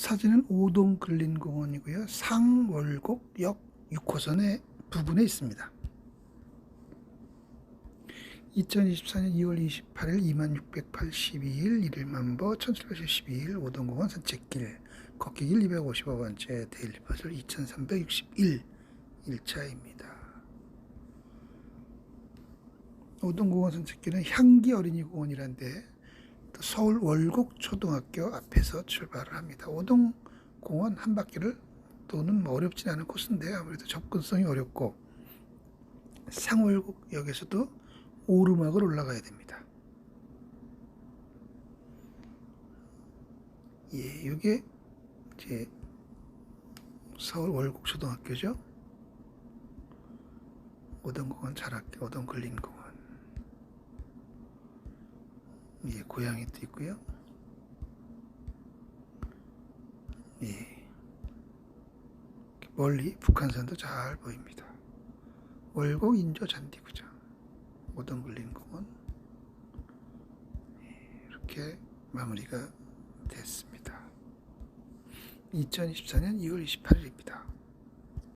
사진은 오동 근린공원이고요. 상월곡역 6호선의 부근에 있습니다. 2024년 2월 28일 2682일 1일 만보 1712일 오동공원 산책길 걷기길 255번째 데일리버슬 2361 1차입니다. 오동공원 산책길은 향기 어린이공원이란데 또 서울 월곡 초등학교 앞에서 출발을 합니다. 오동 공원 한 바퀴를 도는 뭐 어렵진 않은 코스인데 아무래도 접근성이 어렵고 상월곡역에서도 오르막을 올라가야 됩니다. 예, 이게 이제 서울 월곡 초등학교죠. 오동공원 자락교, 오동근린공원. 예, 고양이도 있고요. 예. 멀리 북한산도 잘 보입니다. 월곡 인조 잔디구장, 오동근린공원 예, 이렇게 마무리가 됐습니다. 2024년 2월 28일입니다.